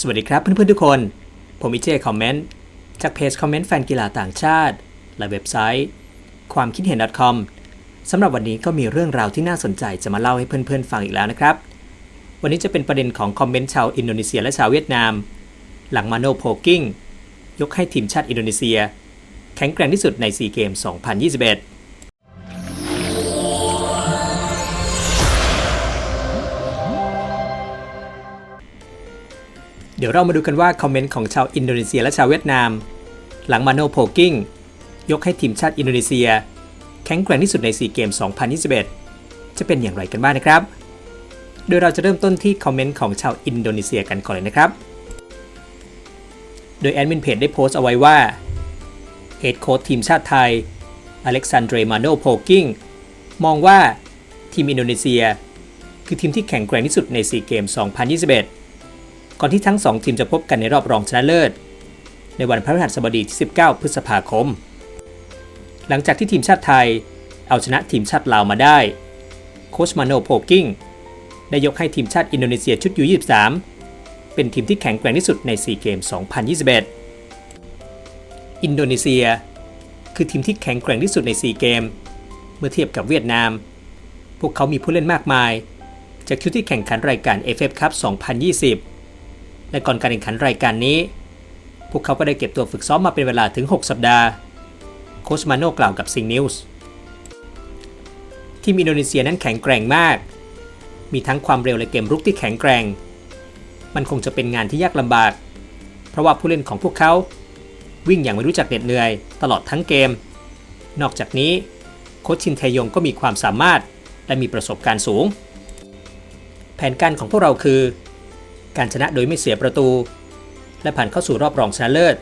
สวัสดีครับเพื่อนๆทุกคน ผมอิเจคอมเมนต์จากเพจคอมเมนต์แฟนกีฬาต่างชาติ และเว็บไซต์ ความคิดเห็น .com สำหรับวันนี้ก็มีเรื่องราวที่น่าสนใจจะมาเล่าให้เพื่อนๆฟังอีกแล้วนะครับ วันนี้จะเป็นประเด็นของคอมเมนต์ชาวอินโดนีเซียและชาวเวียดนาม หลังมาโนโพกิ้งยกให้ทีมชาติอินโดนีเซีย แข็งแกร่งที่สุดในซีเกม2021 เดี๋ยวเรามาดูกันว่าคอมเมนต์ของชาวอินโดนีเซียและชาวเวียดนาม หลังมาโนโพกิ้งยกให้ทีมชาติอินโดนีเซีย แข็งแกร่งที่สุดในซีเกม 2021 จะเป็นอย่างไรกันบ้างนะครับ โดยเราจะเริ่มต้นที่คอมเมนต์ของชาวอินโดนีเซียกันก่อนเลยนะครับ โดยแอดมินเพจได้โพสต์เอาไว้ว่าเฮดโค้ชทีมชาติไทยอเล็กซานเดรมาโนโพกิ้งมองว่าทีมอินโดนีเซีย คือทีมที่แข็งแกร่งที่สุดในซีเกม 2021 ก่อนที่ทั้ง 2 ทีมจะพบกันในรอบรองชนะเลิศ ในวันพฤหัสบดีที่ 19 พฤษภาคม หลังจากที่ทีมชาติไทย เอาชนะทีมชาติลาวมาได้ โคชมาโนโพกิ้งได้ยกให้ทีมชาติอินโดนีเซียชุดยู23เป็นทีมที่แข็งแกร่งที่สุดในซีเกม 2021 อินโดนีเซีย คือทีมที่แข็งแกร่งที่สุดในซีเกม เมื่อเทียบกับเวียดนาม พวกเขามีผู้เล่นมากมาย จากชุดที่แข่งขันรายการ FF Cup 2020 และก่อนการแข่งขันรายการนี้ พวกเขาก็ได้เก็บตัวฝึกซ้อมมาเป็นเวลาถึง 6 สัปดาห์ โคชมาโน่กล่าวกับซิงนิวส์ทีมอินโดนีเซียนั้นแข็งแกร่งมาก มีทั้งความเร็วและเกมรุกที่แข็งแกร่ง มันคงจะเป็นงานที่ยากลำบาก เพราะว่าผู้เล่นของพวกเขา วิ่งอย่างไม่รู้จักเหน็ดเหนื่อยตลอดทั้งเกม นอกจากนี้โคชชินเทยงก็มีความสามารถและมีประสบการณ์สูง แผนการของพวกเราคือ การชนะโดยไม่เสียประตู และผ่านเข้าสู่รอบรองชนะเลิศ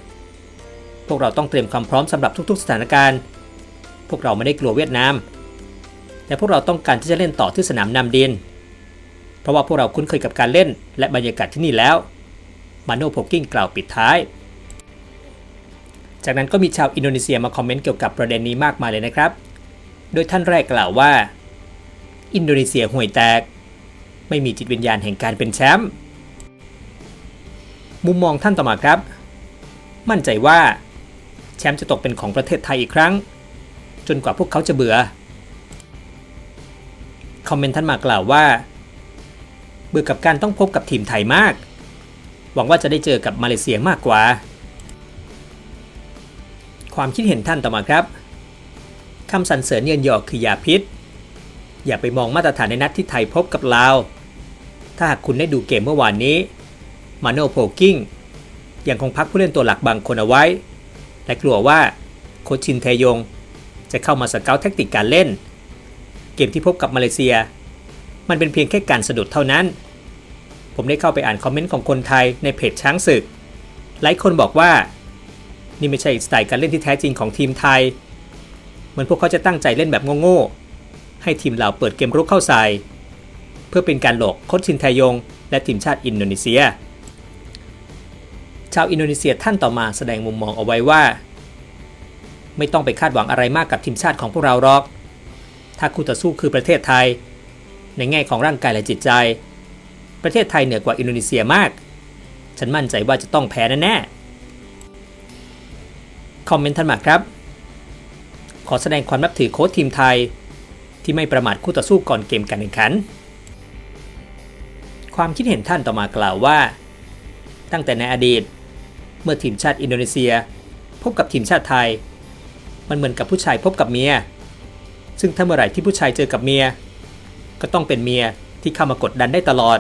พวกเราต้องเตรียมความพร้อมสำหรับทุกๆ สถานการณ์ พวกเราไม่ได้กลัวเวียดนามแต่พวกเราต้องการที่จะเล่นต่อที่สนามนำดิน เพราะว่าพวกเราคุ้นเคยกับการเล่น และบรรยากาศที่นี่แล้วมาโนโพกิ้งกล่าวปิดท้าย จากนั้นก็มีชาวอินโดนีเซียมาคอมเมนต์เกี่ยวกับประเด็นนี้มากมายเลยนะครับ โดยท่านแรกกล่าวว่า อินโดนีเซียห่วยแตก ไม่มีจิตวิญญาณแห่งการเป็นแชมป์ มุมมองท่านต่อมาครับ มั่นใจว่า แชมป์จะตกเป็นของประเทศไทยอีกครั้ง จนกว่าพวกเขาจะเบื่อ คอมเมนต์ท่านมากล่าวว่า เบื่อกับการต้องพบกับทีมไทยมาก หวังว่าจะได้เจอกับมาเลเซียมากกว่า ความคิดเห็นท่านต่อมาครับคำสรรเสริญเยินยอคือยาพิษ อย่าไปมองมาตรฐานในนัดที่ไทยพบกับลาว ถ้าหากคุณได้ดูเกมเมื่อวานนี้ มาโนโพกิ้งยังคงพักผู้เล่นตัวหลักบางคนเอาไว้ และกลัวว่าโคชชินเทยง จะเข้ามาสเกาต์แทคติกการเล่น เกมที่พบกับมาเลเซีย มันเป็นเพียงแค่การสะดุดเท่านั้น ผมได้เข้าไปอ่านคอมเมนต์ของคนไทยในเพจช้างศึก หลายคนบอกว่า นี่ไม่ใช่สไตล์การเล่นที่แท้จริงของทีมไทย เหมือนพวกเขาจะตั้งใจเล่นแบบโง่ๆให้ทีมเราเปิดเกมรุกเข้าใส่ เพื่อเป็นการหลอกโคชชินไทยง และทีมชาติอินโดนีเซีย ชาวอินโดนีเซียท่านต่อมาแสดงมุมมองเอาไว้ว่า ไม่ต้องไปคาดหวังอะไรมากกับทีมชาติของพวกเราหรอก ถ้าคู่ต่อสู้คือประเทศไทย ในแง่ของร่างกายและจิตใจ ประเทศไทยเหนือกว่าอินโดนีเซียมาก ฉันมั่นใจว่าจะต้องแพ้แน่ๆคอมเมนต์ท่านมาครับ ขอแสดงความนับถือโค้ชทีมไทย ที่ไม่ประมาทคู่ต่อสู้ก่อนเกมการแข่งขัน ความคิดเห็นท่านต่อมากล่าวว่า ตั้งแต่ในอดีต เมื่อทีมชาติอินโดนีเซีย พบกับทีมชาติไทย มันเหมือนกับผู้ชายพบกับเมีย ซึ่งถ้าเมื่อไหร่ที่ผู้ชายเจอกับเมีย ก็ต้องเป็นเมียที่เข้ามากดดันได้ตลอด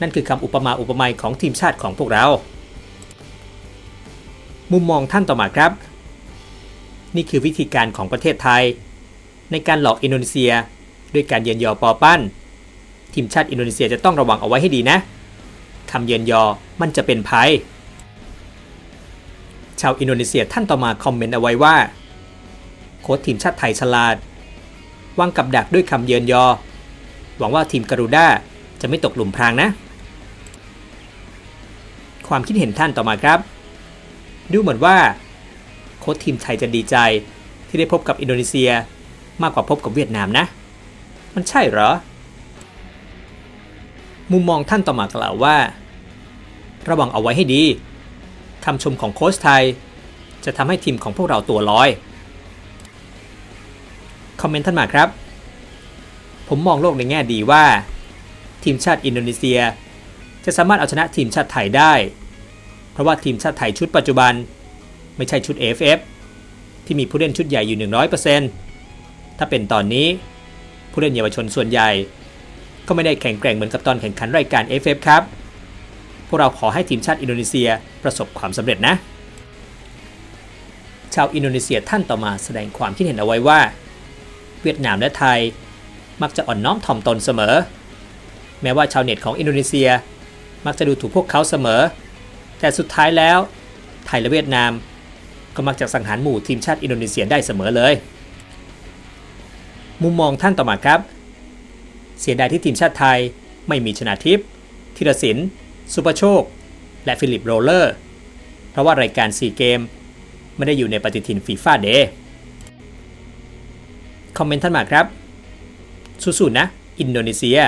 นั่นคือคำอุปมาอุปไมยของทีมชาติของพวกเรา มุมมองท่านต่อมาครับ นี่คือวิธีการของประเทศไทย ในการหลอกอินโดนีเซีย ด้วยการเยือนยอปอปั้น ทีมชาติอินโดนีเซียจะต้องระวังเอาไว้ให้ดีนะคำเยือนยอมันจะเป็นภัย ชาวอินโดนีเซียท่านต่อมาคอมเมนต์เอาไว้ว่า โค้ชทีมชาติไทยฉลาดวางกับดักด้วยคำเยือนยอ หวังว่าทีมการูด้าจะไม่ตกหลุมพรางนะ ความคิดเห็นท่านต่อมาครับ ดูเหมือนว่า โค้ชทีมไทยจะดีใจ ที่ได้พบกับอินโดนีเซียมากกว่าพบกับเวียดนามนะ มันใช่เหรอ มุมมองท่านต่อมากล่าวว่า ระวังเอาไว้ให้ดี คำชมของโค้ชไทย จะทำให้ทีมของพวกเราตัวลอย คอมเมนต์ท่านมาครับ ผมมองโลกในแง่ดีว่า ทีมชาติอินโดนีเซีย จะสามารถเอาชนะทีมชาติไทยได้ เพราะว่าทีมชาติไทยชุดปัจจุบัน ไม่ใช่ชุด AFF ที่มีผู้เล่นชุดใหญ่อยู่ 100%ถ้าเป็นตอนนี้ผู้เล่นเยาวชนส่วนใหญ่ ก็ไม่ได้แข็งแกร่งเหมือนกับตอนแข่งขันรายการ FF ครับ พวกเราขอให้ทีมชาติอินโดนีเซียประสบความสำเร็จนะ ชาวอินโดนีเซียท่านต่อมาแสดงความคิดเห็นเอาไว้ว่า เวียดนามและไทยมักจะอ่อนน้อมถ่อมตนเสมอ แม้ว่าชาวเน็ตของอินโดนีเซีย มักจะดูถูกพวกเขาเสมอ แต่สุดท้ายแล้ว ไทยและเวียดนาม ก็มักจะสังหารหมู่ทีมชาติอินโดนีเซียได้เสมอเลย มุมมองท่านต่อมาครับ เสียดายที่ทีมชาติไทยไม่มีชนาทิพย์ธีรศิลป์ สุประโชค และฟิลิปโรเลอร์ เพราะว่ารายการ 4 เกม ไม่ได้อยู่ในปฏิทินฟีฟ่าเดย์คอมเมนต์ท่านมาครับ สู้ๆนะ อินโดนีเซีย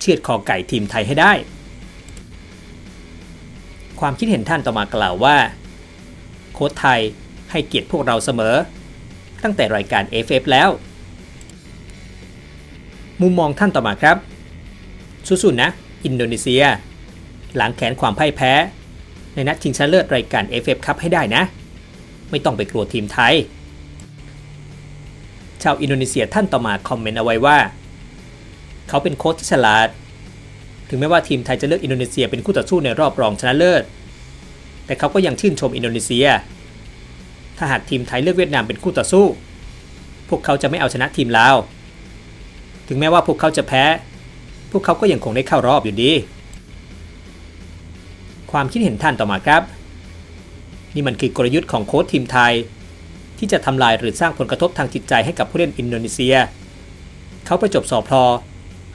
เชือดคอไก่ทีมไทยให้ได้ ความคิดเห็นท่านต่อมากล่าวว่า โค้ชไทยให้เกียรติพวกเราเสมอ ตั้งแต่รายการ FF แล้ว มุมมองท่านต่อมาครับสู้ๆนะ อินโดนีเซีย หลังแขนความพ่ายแพ้ ในนัดชิงชนะเลิศรายการ FF คัพให้ได้นะ ไม่ต้องไปกลัวทีมไทย ชาวอินโดนีเซียท่านต่อมาคอมเมนต์เอาไว้ว่า เขาเป็นโค้ชที่ฉลาด ถึงแม้ว่าทีมไทยจะเลือกอินโดนีเซียเป็นคู่ต่อสู้ในรอบรองชนะเลิศ แต่เขาก็ยังชื่นชมอินโดนีเซีย ถ้าหากทีมไทยเลือกเวียดนามเป็นคู่ต่อสู้ พวกเขาจะไม่เอาชนะทีมลาว ถึงแม้ว่าพวกเขาจะแพ้ พวกเขาก็ยังคงได้เข้ารอบอยู่ดี ความคิดเห็นท่านต่อมาครับ นี่มันคือกลยุทธ์ของโค้ชทีมไทย ที่จะทำลายหรือสร้างผลกระทบทางจิตใจให้กับผู้เล่นอินโดนีเซีย เขาประจบสอบพอ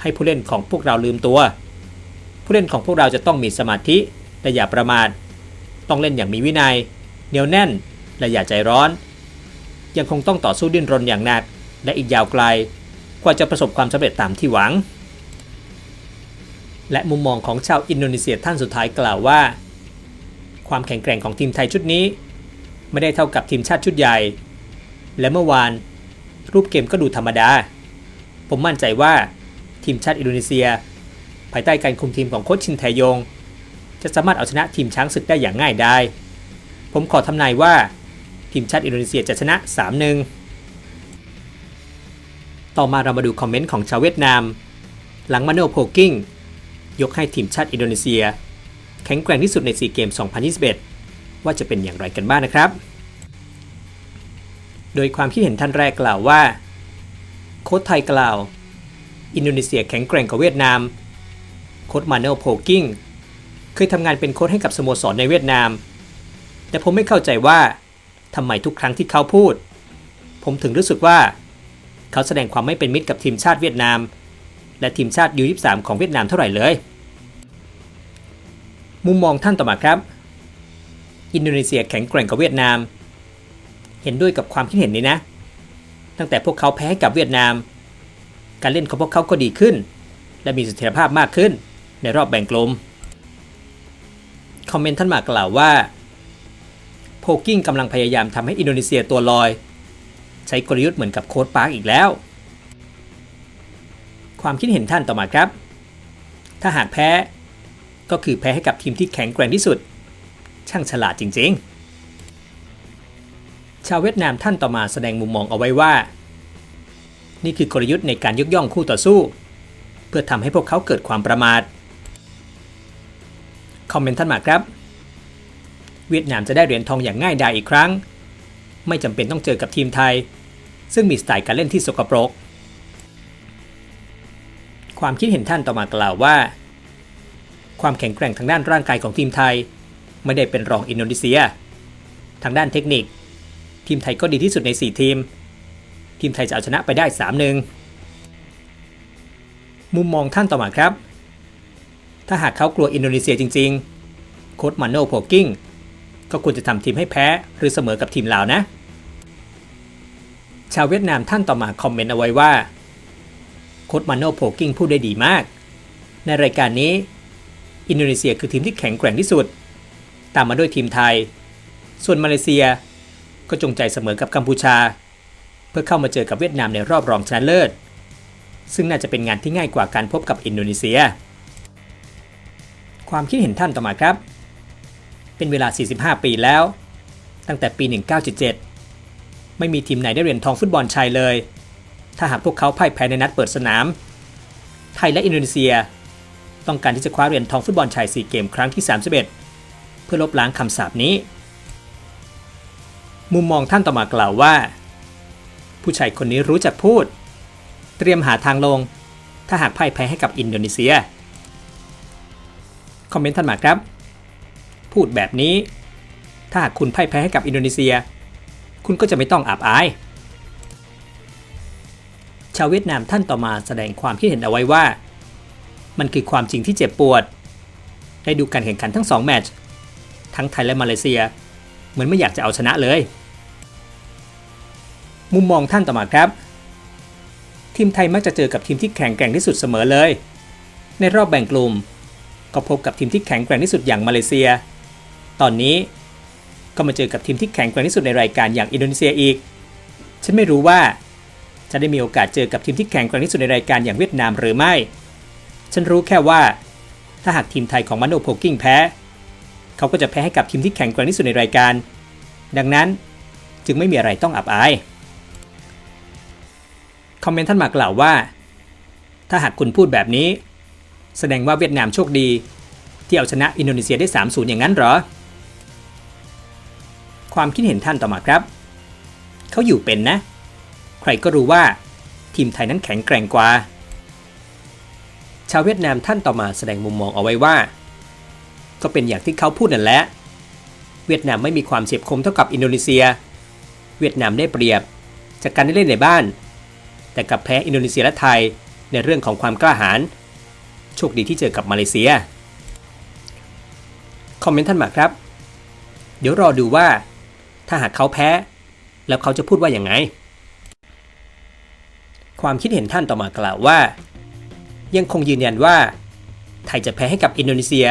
ให้ผู้เล่นของพวกเราลืมตัว ผู้เล่นของพวกเราจะต้องมีสมาธิและอย่าประมาท ต้องเล่นอย่างมีวินัยเหนียวแน่นและอย่าใจร้อน ยังคงต้องต่อสู้ดิ้นรนอย่างหนัก และอีกยาวไกล กว่าจะประสบความสำเร็จตามที่หวัง และมุมมองของชาวอินโดนีเซียท่านสุดท้ายกล่าวว่า ความแข็งแกร่งของทีมไทยชุดนี้ ไม่ได้เท่ากับทีมชาติชุดใหญ่ และเมื่อวาน รูปเกมก็ดูธรรมดา ผมมั่นใจว่าทีมชาติอินโดนีเซีย ภายใต้การคุมทีมของโค้ชชินแทยง จะสามารถเอาชนะทีมช้างศึกได้อย่างง่ายดายผมขอทำนายว่าทีมชาติอินโดนีเซียจะชนะ 3-1 ต่อมาเรามาดูคอมเมนต์ของชาวเวียดนาม หลังมาโนโพกิ้ง ยกให้ทีมชาติอินโดนีเซีย แข็งแกร่งที่สุดใน4เกม 2021 ว่าจะเป็นอย่างไรกันบ้างนะครับ โดยความคิดเห็นท่านแรกกล่าวว่า โค้ชไทยกล่าว อินโดนีเซียแข็งแกร่งกว่าเวียดนาม โค้ชมาโนโพกิ้งเคยทำงานเป็นโค้ชให้กับสโมสรในเวียดนาม แต่ผมไม่เข้าใจว่าทำไมทุกครั้งที่เขาพูด ผมถึงรู้สึกว่า เขาแสดงความไม่เป็นมิตรกับทีมชาติเวียดนาม และทีมชาติยู23ของเวียดนามเท่าไหร่เลย มุมมองท่านต่อมาครับ อินโดนีเซียแข็งแกร่งกว่าเวียดนาม เห็นด้วยกับความคิดเห็นนี้นะ ตั้งแต่พวกเขาแพ้กับเวียดนาม การเล่นของพวกเขาก็ดีขึ้น และมีเสถียรภาพมากขึ้นในรอบแบ่งกลุ่มคอมเมนต์ท่านมากล่าวว่าโพกิ้งกำลังพยายามทำให้อินโดนีเซียตัวลอย ใช้กลยุทธ์เหมือนกับโค้ดปาร์กอีกแล้ว ความคิดเห็นท่านต่อมาครับ ถ้าหากแพ้ ก็คือแพ้ให้กับทีมที่แข็งแกร่งที่สุด ช่างฉลาดจริง ๆ ชาวเวียดนามท่านต่อมาแสดงมุมมองเอาไว้ว่า นี่คือกลยุทธ์ในการยกย่องคู่ต่อสู้ เพื่อทำให้พวกเขาเกิดความประมาทคอมเมนต์ท่านมาครับ เวียดนามจะได้เหรียญทองอย่างง่ายดายอีกครั้ง ไม่จำเป็นต้องเจอกับทีมไทย ซึ่งมีสไตล์การเล่นที่สกปรก ความคิดเห็นท่านต่อมากล่าวว่า ความแข็งแกร่งทางด้านร่างกายของทีมไทย ไม่ได้เป็นรองอินโดนีเซีย ทางด้านเทคนิค ทีมไทยก็ดีที่สุดใน 4 ทีม ทีมไทยจะเอาชนะไปได้3-1มุมมองท่านต่อมาครับ ถ้าหากเขากลัวอินโดนีเซียจริง ๆ โค้ชมาโนโพกิ้งก็ควรจะทำทีมให้แพ้หรือเสมอกับทีมลาวนะ ชาวเวียดนามท่านต่อมาคอมเมนต์เอาไว้ว่า โค้ชมาโนโพกิ้งพูดได้ดีมาก ในรายการนี้ อินโดนีเซียคือทีมที่แข็งแกร่งที่สุด ตามมาด้วยทีมไทย ส่วนมาเลเซียก็จงใจเสมอกับกัมพูชา เพื่อเข้ามาเจอกับเวียดนามในรอบรองชนะเลิศ ซึ่งน่าจะเป็นงานที่ง่ายกว่าการพบกับอินโดนีเซีย ความคิดเห็นท่านต่อมาครับ เป็นเวลา 45 ปีแล้ว ตั้งแต่ปี 1977 ไม่มีทีมไหนได้เหรียญทองฟุตบอลชายเลย ถ้าหากพวกเขาพ่ายแพ้ในนัดเปิดสนาม ไทยและอินโดนีเซีย ต้องการที่จะคว้าเหรียญทองฟุตบอลชาย4เกมครั้งที่ 31 เพื่อลบล้างคำสาปนี้ มุมมองท่านต่อมากล่าวว่า ผู้ชายคนนี้รู้จักพูด เตรียมหาทางลง ถ้าหากพ่ายแพ้ให้กับอินโดนีเซีย คอมเมนต์ท่านมาครับ พูดแบบนี้ ถ้าหากคุณพ่ายแพ้ให้กับอินโดนีเซีย คุณก็จะไม่ต้องอับอาย ชาวเวียดนามท่านต่อมาแสดงความคิดเห็นเอาไว้ว่า มันคือความจริงที่เจ็บปวด ได้ดูการแข่งขันทั้ง 2 แมตช์ทั้งไทยและมาเลเซีย เหมือนไม่อยากจะเอาชนะเลย มุมมองท่านต่อมาครับ ทีมไทยมักจะเจอกับทีมที่แข็งแกร่งที่สุดเสมอเลย ในรอบแบ่งกลุ่ม ก็พบกับทีมที่แข็งแกร่งที่สุดอย่างมาเลเซีย ตอนนี้ก็มาเจอกับทีมที่แข็งแกร่งที่สุดในรายการอย่างอินโดนีเซียอีก ฉันไม่รู้ว่า จะได้มีโอกาสเจอกับทีมที่แข็งแกร่งที่สุดในรายการอย่างเวียดนามหรือไม่ ฉันรู้แค่ว่า ถ้าหากทีมไทยของมาโนโพกิ้งแพ้ เขาก็จะแพ้ให้กับทีมที่แข็งแกร่งที่สุดในรายการ ดังนั้นจึงไม่มีอะไรต้องอับอาย คอมเมนต์ท่านมากล่าวว่า ถ้าหากคุณพูดแบบนี้ แสดงว่าเวียดนามโชคดี ที่เอาชนะอินโดนีเซียได้ 3-0 อย่างนั้นเหรอ ความคิดเห็นท่านต่อมาครับ เขาอยู่เป็นนะ ใครก็รู้ว่า ทีมไทยนั้นแข็งแกร่งกว่า ชาวเวียดนามท่านต่อมาแสดงมุมมองเอาไว้ว่า ก็เป็นอย่างที่เขาพูดนั่นแหละ เวียดนามไม่มีความเฉียบคมเท่ากับอินโดนีเซีย เวียดนามได้เปรียบจากการได้เล่นในบ้าน แต่กับแพ้อินโดนีเซียและไทยในเรื่องของความกล้าหาญโชคดีที่เจอกับมาเลเซีย คอมเมนต์ท่านมาครับ เดี๋ยวรอดูว่า ถ้าหากเขาแพ้ แล้วเขาจะพูดว่าอย่างไง ความคิดเห็นท่านต่อมากล่าวว่า ยังคงยืนยันว่า ไทยจะแพ้ให้กับอินโดนีเซีย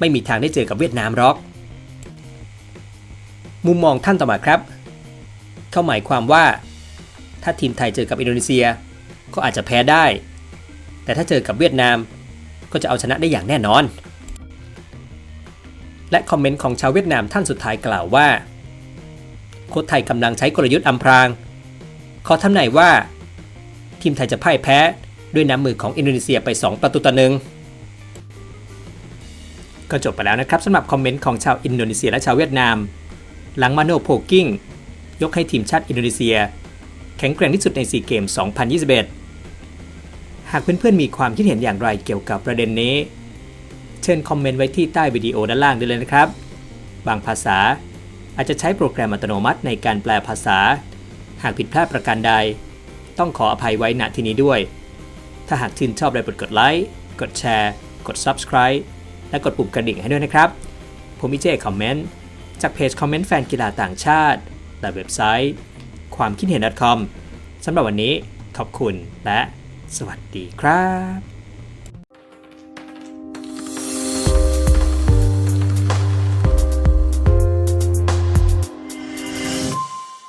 ไม่มีทางได้เจอกับเวียดนามหรอก มุมมองท่านต่อมาครับ เข้าหมายความว่า ถ้าทีมไทยเจอกับอินโดนีเซีย ก็อาจจะแพ้ได้ แต่ถ้าเจอกับเวียดนาม ก็จะเอาชนะได้อย่างแน่นอน และคอมเมนต์ของชาวเวียดนามท่านสุดท้ายกล่าวว่าโค้ชไทยกำลังใช้กลยุทธ์อำพรางขอทำนายว่า ทีมไทยจะพ่ายแพ้ ด้วยน้ำมือของอินโดนีเซียไป 2 ประตูต่อหนึ่งก็จบไปแล้วนะครับสำหรับคอมเมนต์ของชาวอินโดนีเซียและชาวเวียดนาม หลังมาโนโพกิ้งยกให้ทีมชาติอินโดนีเซีย แข็งแกร่งที่สุดในซีเกม 2021 หากเพื่อนๆมีความคิดเห็นอย่างไรเกี่ยวกับประเด็นนี้ เชิญคอมเมนต์ไว้ที่ใต้วิดีโอด้านล่างได้เลยนะครับ บางภาษาอาจจะใช้โปรแกรมอัตโนมัติในการแปลภาษา หากผิดพลาดประการใด ต้องขออภัยไว้ณที่นี้ด้วย ถ้าหากชื่นชอบได้โปรดกดไลค์กดแชร์ กด Subscribe และกดปุ่มกระดิ่งให้ด้วยนะครับ ผมมิเจคอมเมนต์จากเพจคอมเมนต์แฟนกีฬาต่างชาติ และเว็บไซต์ ความคิดเห็น .com สำหรับวันนี้ขอบคุณและสวัสดีครับ